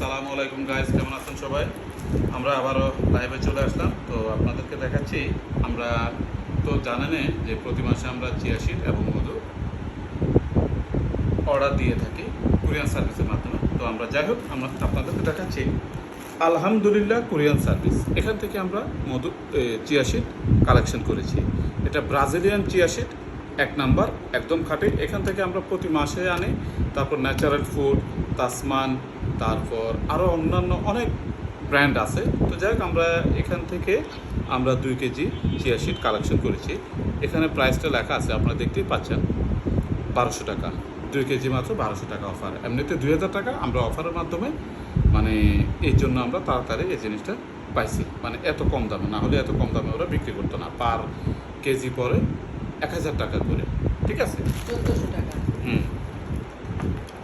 সালামু আলাইকুম গাইস কেমন আছেন সবাই? আমরা আবারও লাইভে চলে আসলাম। তো আপনাদেরকে দেখাচ্ছি, আমরা তো জানেনই যে প্রতি মাসে আমরা চিয়াশিট এবং মধু অর্ডার দিয়ে থাকি কুরিয়ান সার্ভিসের মাধ্যমে। তো আমরা যাই হোক, আমরা আপনাদেরকে দেখাচ্ছি, আলহামদুলিল্লাহ কোরিয়ান সার্ভিস এখান থেকে আমরা মধু চিয়াশিট কালেকশন করেছি। এটা ব্রাজিলিয়ান চিয়াশিট এক নাম্বার, একদম খাঁটি। এখান থেকে আমরা প্রতি মাসে আনি, তারপর ন্যাচারাল ফুড তাসমান, তারপর আরও অন্যান্য অনেক ব্র্যান্ড আছে। তো যাই আমরা এখান থেকে আমরা দুই কেজি চিয়াশিট কালেকশন করেছি। এখানে প্রাইসটা লেখা আছে, আপনারা দেখতেই পাচ্ছেন। বারোশো টাকা। দুই কেজি মাত্র বারোশো টাকা অফার এমনিতে দুই হাজার টাকা আমরা অফারের মাধ্যমে মানে এই জন্য আমরা তাড়াতাড়ি এই জিনিসটা পাইছি। মানে এত কম দামে, না হলে এত কম দামে ওরা বিক্রি করতো না। পার কেজি পরে এক হাজার টাকা করে ঠিক আছে? হুম।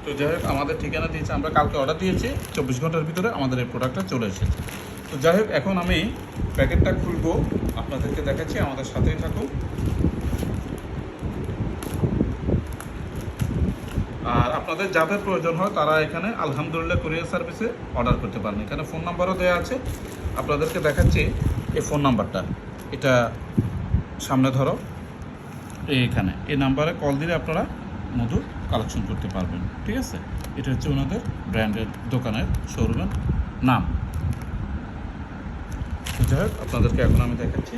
তো যাই হোক আমাদের ঠিকানা দিয়েছে আমরা কালকে অর্ডার দিয়েছি চব্বিশ ঘণ্টার ভিতরে আমাদের এই প্রোডাক্টটা চলে এসেছে। তো যাই হোক এখন আমি প্যাকেটটা খুলবো আপনাদেরকে দেখাচ্ছি আমাদের সাথেই থাকুন। আর আপনাদের যাদের প্রয়োজন হয় তারা এখানে আলহামদুলিল্লাহ কুরিয়ার সার্ভিসে অর্ডার করতে পারেন। এখানে ফোন নাম্বারও দেওয়া আছে। আপনাদেরকে দেখাচ্ছি এই ফোন নাম্বারটা এটা সামনে ধরো। এইখানে। এই নাম্বারে কল দিলে আপনারা মধু কালেকশন করতে পারবেন। ঠিক আছে? এটা হচ্ছে ওনাদের ব্র্যান্ডের দোকানের শোরুমের নাম। যাই হোক, আপনাদেরকে এখন আমি দেখাচ্ছি।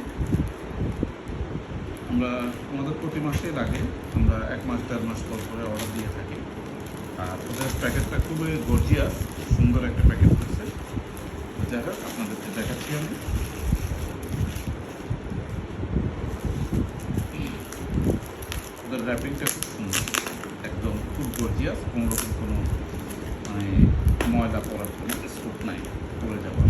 আমরা আমাদের প্রতি মাসেই লাগে। আমরা এক মাস, দেড় মাস পর পরে অর্ডার দিয়ে থাকি। আর ওদের প্যাকেটটা খুবই গর্জিয়াস সুন্দর একটা প্যাকেট হয়েছে যাই হোক, আপনাদেরকে দেখাচ্ছি আমি। ওদের র্যাপিংটা খুব সুন্দর একদম খুব গর্জিয়াস কোনো রকম কোনো মানে ময়লা পড়ার কোনো স্কোপ নাই, পড়ে যাওয়ার।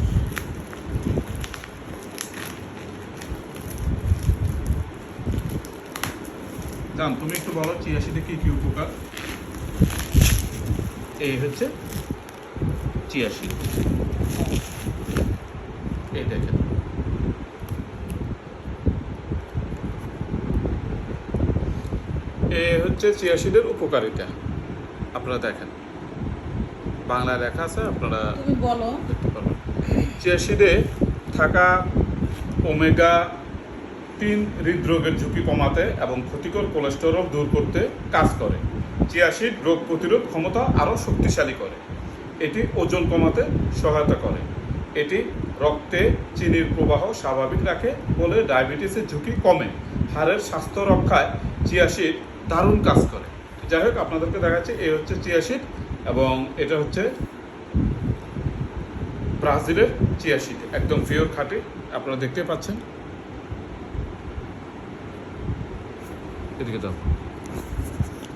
জান, তুমি একটু বলো, চিয়াশিতে কি কি উপকার? এই হচ্ছে চিয়াশি। এই দেখেন। এ হচ্ছে চিয়াশিদের উপকারিতা। আপনারা দেখেন। বাংলায় লেখা আছে আপনারা তুমি বলো। দেখতে পারবেন চিয়াশিডে থাকা ওমেগা তিন হৃদরোগের ঝুঁকি কমাতে এবং ক্ষতিকর কোলেস্টেরল দূর করতে কাজ করে। চিয়াশিড রোগ প্রতিরোধ ক্ষমতা আরও শক্তিশালী করে। এটি ওজন কমাতে সহায়তা করে। এটি রক্তে চিনির প্রবাহ স্বাভাবিক রাখে ফলে ডায়াবেটিসের ঝুঁকি কমে। হাড়ের স্বাস্থ্য রক্ষায় চিয়াশিড দারুণ কাজ করে। যাই হোক, আপনাদেরকে দেখাচ্ছি, এই হচ্ছে চিয়াশিড এবং এটা হচ্ছে ব্রাজিলের চিয়াশিট একদম পিওর খাঁটি, আপনারা দেখতে পাচ্ছেন।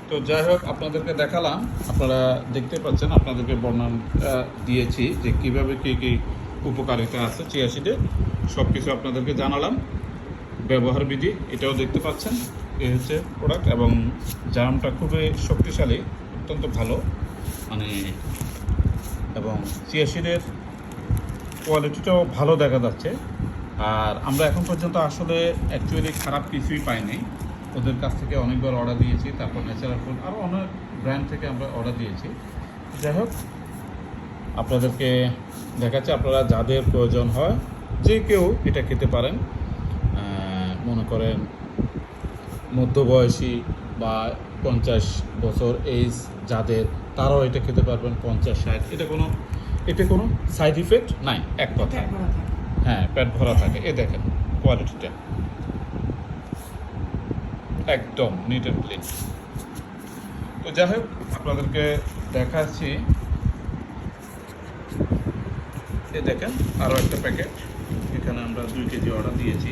তো যাই হোক, আপনাদেরকে দেখালাম, আপনারা দেখতে পাচ্ছেন, আপনাদেরকে বর্ণনা দিয়েছি যে কীভাবে কি কি উপকারিতা আছে চিয়াশিটে সব কিছু আপনাদেরকে জানালাম। ব্যবহার বিধি এটাও দেখতে পাচ্ছেন। এই হচ্ছে প্রোডাক্ট এবং জামটা খুবই শক্তিশালী, অত্যন্ত ভালো। মানে এবং চিয়াশিটের কোয়ালিটিটাও ভালো দেখা যাচ্ছে। আর আমরা এখন পর্যন্ত আসলে অ্যাকচুয়ালি খারাপ কিছুই পাইনি। ওদের কাছ থেকে অনেকবার অর্ডার দিয়েছি, তারপর ন্যাচারাল ফুড আরও অনেক ব্র্যান্ড থেকে আমরা অর্ডার দিয়েছি। যাই হোক, আপনাদেরকে দেখাচ্ছে, আপনারা যাদের প্রয়োজন হয় যে কেউ এটা খেতে পারেন। মনে করেন মধ্যবয়সী বা পঞ্চাশ বছর এইজ যাদের তারাও এটা খেতে পারবেন পঞ্চাশ ষাট। এটা কোনো এতে কোনো সাইড ইফেক্ট নাই এক কথা। হ্যাঁ পেট ভরা থাকে। এ দেখেন কোয়ালিটিটা একদম নিট অ্যান্ড ক্লিন তো যাই হোক আপনাদেরকে দেখাচ্ছি। এ দেখেন আরও একটা প্যাকেট এখানে আমরা দুই কেজি অর্ডার দিয়েছি।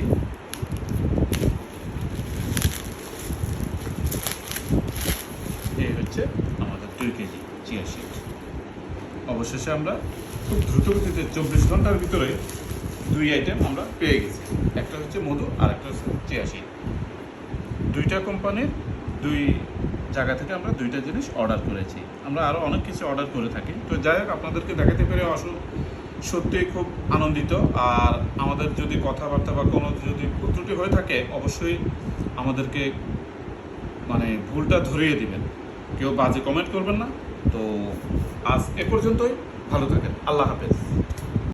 এই হচ্ছে আমাদের দুই কেজি চিয়া শিট অবশেষে আমরা খুব দ্রুত চব্বিশ ঘণ্টার ভিতরে দুই আইটেম আমরা পেয়ে গেছি। একটা হচ্ছে মধু আর একটা হচ্ছে চিয়াশি দুইটা কোম্পানির দুই জায়গা থেকে আমরা দুইটা জিনিস অর্ডার করেছি। আমরা আরও অনেক কিছু অর্ডার করে থাকি। তো যাই হোক, আপনাদেরকে দেখাতে পেরে অস, সত্যিই খুব আনন্দিত। আর আমাদের যদি কথাবার্তা বা কোনো যদি ত্রুটি হয়ে থাকে, অবশ্যই আমাদেরকে মানে ভুলটা ধরিয়ে দিবেন। কেউ বাজে কমেন্ট করবেন না। তো আজ এ পর্যন্তই। ভালো থাকেন। আল্লাহ হাফেজ।